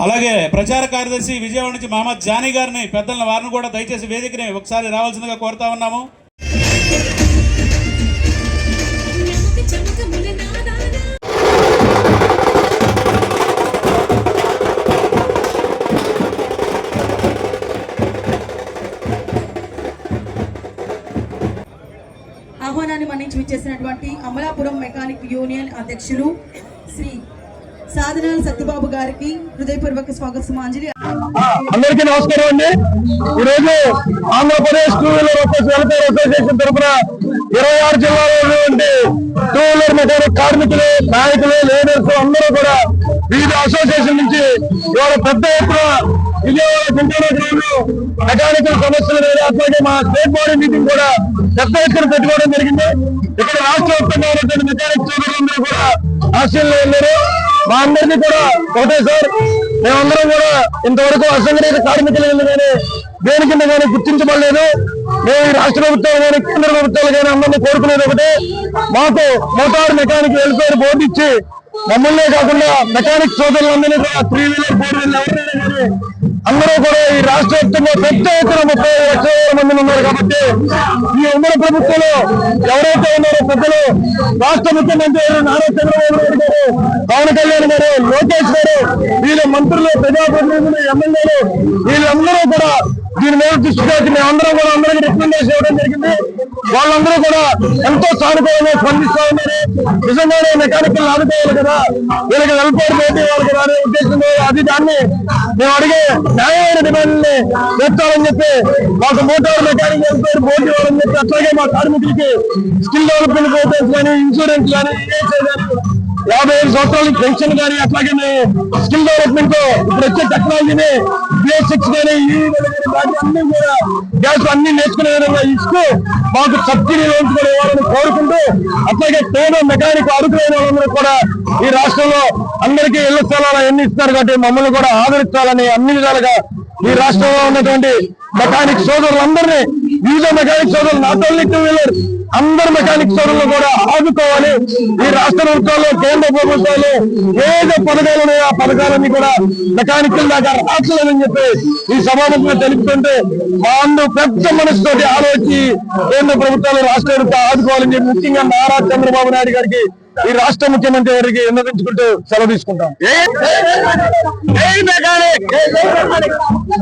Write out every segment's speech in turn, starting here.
అలాగే ప్రచార కార్యదర్శి విజయవాడ నుంచి మహమ్మద్ జానీ గారిని పెద్దల వారిని కూడా దయచేసి వేదికని ఒకసారి రావాల్సిందిగా కోరుతా ఉన్నాము. ఆహ్వానాన్ని మన్నించి విచ్చేసినటువంటి అమలాపురం మెకానిక్ యూనియన్ అధ్యక్షులు శ్రీ సాధనాల సత్యబాబు గారికి హృదయపూర్వక స్వాగత సుమాంజలి అందరికీ నమస్కారం అండి. ఈ రోజు Andhra Pradesh two wheeler welfare association తరఫున ఇరవై ఆరు జిల్లాలో ఉన్నటువంటి టూ వీలర్ మెకానిక్ కార్మికులు నాయకులు లీడర్స్ అందరూ కూడా వివిధ అసోసియేషన్ నుంచి ఇవాళ పెద్ద ఎత్తున విజయవాడ గుంటూరు మెకానికల్ సమస్యల మీద అట్లాగే మా స్టేట్ బాడీ మీటింగ్ కూడా పెద్ద ఎత్తున పెట్టుకోవడం జరిగింది. ఇక్కడ రాష్ట్ర వ్యాప్తంగా ఉన్నటువంటి మెకానిక్ సోదరులందరూ కూడా ఆస్ట్రేలియా వెళ్ళారు మా అందరినీ కూడా ఒకటే సార్. మేమందరం కూడా ఇంతవరకు అసంఘటిత కార్మికులు కానీ దేని కింద కానీ గుర్తించబడలేదు. మేము ఈ రాష్ట్ర ప్రభుత్వాలు కానీ కేంద్ర ప్రభుత్వాలు కానీ అందరినీ కోరుకునేది ఒకటే. మాకు మోటార్ మెకానిక్ వెల్ఫేర్ బోర్డు ఇచ్చి మమ్మల్నే కాకుండా మెకానిక్ సోదరులందరినీ కూడా త్రీ వీలర్ ఫోర్ వీలర్ ఎవరైనా కానీ అందరూ కూడా ఈ రాష్ట్ర వ్యాప్తంగా పెద్ద ఎత్తున ముప్పై లక్షల మంది ఉన్నారు కాబట్టి ఈ ఉమ్మడి ప్రభుత్వంలో ఎవరైతే ఉన్నారో పెద్దలు రాష్ట్ర ముఖ్యమంత్రి నారా చంద్రబాబు నాయుడు గారు పవన్ కళ్యాణ్ గారు లోకేష్ గారు వీళ్ళ మంత్రులు ప్రజాప్రతినిధులు ఎమ్మెల్యేలు వీళ్ళందరూ కూడా దీని మీద దృష్టి మేమందరం కూడా అందరికీ రికమెండేషన్ ఇవ్వడం జరిగింది. వాళ్ళందరూ కూడా ఎంతో సానుకూలంగా స్పందిస్తా ఉన్నారు. నిజంగానే మెకానికల్ ఆదుకోవాలి కదా. వీళ్ళకి వెల్ఫేర్ పోటీ వాళ్ళకి రాని ఉద్దేశంలో అది దాన్ని మేము అడిగే న్యాయమైన డిమాండ్ని తీర్చాలని చెప్పి మాకు మోటార్ మెకానిక్ వెల్ఫేర్ పోటీ ఇవ్వాలని చెప్పి అట్లాగే మా కార్మికులకి స్కిల్ డెవలప్మెంట్ పోటీస్ కానీ ఇన్సూరెన్స్ కానీ ఈఎస్ఐ కానీ యాభై ఐదు సంవత్సరాలకి పెన్షన్ కానీ అట్లాగే స్కిల్ డెవలప్మెంట్ ఇప్పుడు వచ్చే టెక్నాలజీని బేసిక్స్ కానీ అన్ని కూడా గ్యాస్ అన్ని నేర్చుకునే విధంగా ఇస్తూ మాకు సబ్సిడీ లోన్స్ కూడా ఇవ్వాలని కోరుకుంటూ అట్లాగే పేద మెకానిక్ అరుకులైన వాళ్ళందరూ కూడా ఈ రాష్ట్రంలో అందరికీ ఇళ్ళ స్థలాలు ఎన్ని ఇస్తారు కాబట్టి మమ్మల్ని కూడా ఆదరించాలని అన్ని విధాలుగా ఈ రాష్ట్రంలో ఉన్నటువంటి మెకానిక్ సోదరులందరినీ వివిధ మెకానిక్ సోదరులు నాట్ ఓన్లీ టూ వీలర్ అందరు మెకానిక్ సోదరులు కూడా ఆదుకోవాలి. ఈ రాష్ట్ర ప్రభుత్వాలు కేంద్ర ప్రభుత్వాలు ఏదో పథకాలు ఉన్నాయో ఆ పథకాలన్నీ కూడా మెకానికల్ దాకా రాట్లేదని చెప్పి ఈ సభాముఖంగా తెలుపుతుంటే వాళ్ళు పెద్ద మనసుతోటి ఆలోచించి కేంద్ర ప్రభుత్వాలు రాష్ట్ర ప్రభుత్వం ఆదుకోవాలని చెప్పి ముఖ్యంగా నారా చంద్రబాబు నాయుడు గారికి ఈ రాష్ట్ర ముఖ్యమంత్రి గారికి విన్నవించుకుంటూ సెలవు తీసుకుంటాం.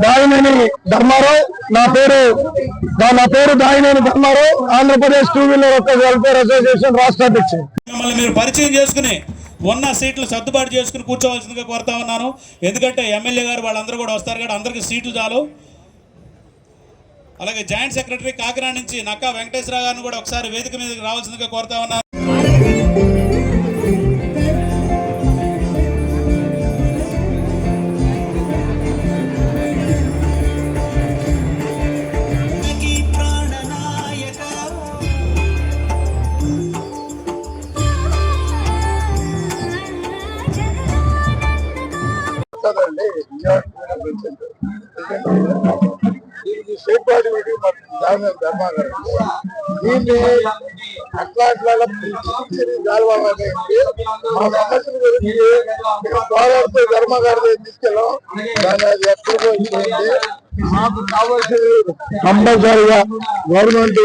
దాయినేని ధర్మారావు నా పేరు నా- పేరు దాయినేని ధర్మారావు. ఆంధ్రప్రదేశ్ టూ వీలర్ ఒక్క వెల్ఫేర్ అసోసియేషన్ రాష్ట్ర అధ్యక్షుడు. మిమ్మల్ని మీరు పరిచయం చేసుకుని ఉన్న సీట్లు సర్దుబాటు చేసుకుని కూర్చోవలసిందిగా కోరుతా ఉన్నాను. ఎందుకంటే ఎమ్మెల్యే గారు వాళ్ళందరూ కూడా వస్తారు కాబట్టి అందరికీ సీట్లు చాలు. అలాగే జాయింట్ సెక్రటరీ కాకినాడ నుంచి నక్కా వెంకటేశ్వర గారిని కూడా ఒకసారి వేదిక మీదకి రావాల్సిందిగా కోరుతా ఉన్నాను. వస్తుందండి దీనికి స్టేట్ బాడీ మీటింగ్ మాకు ధర్మాగారు. దీన్ని అట్లా అట్లా జాలవాలని మా సమస్యల గురించి పోరాడుతూ ధర్మగారి తీసుకెళ్ళాం? దాన్ని అది ఎక్కడ మాకు కావాల్సింది కంపల్సరీగా గవర్నమెంట్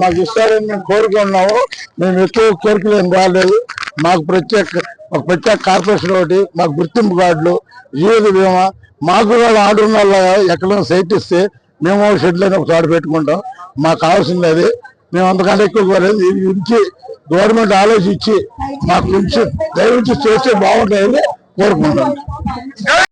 మాకు ఇస్తారని మేము కోరుకున్నాము మేము ఎక్కువ కోరికలేం రాలేదు మాకు ప్రత్యేక ఒక ప్రత్యేక కార్పొరేషన్ ఒకటి మాకు గుర్తింపు కార్డులు జీవిత బీమా. మాకు కూడా ఆర్డర్ ఉన్న ఎక్కడైనా సైట్ ఇస్తే మేము షెడ్ లేని ఒక చోట పెట్టుకుంటాం. మాకు కావాల్సింది అది. మేము అంతకంటే ఎక్కువ కోరేది ఇది గురించి గవర్నమెంట్ ఆలోచించి మాకు ఉంచి దయవించి చేస్తే బాగుంటుందని కోరుకుంటాం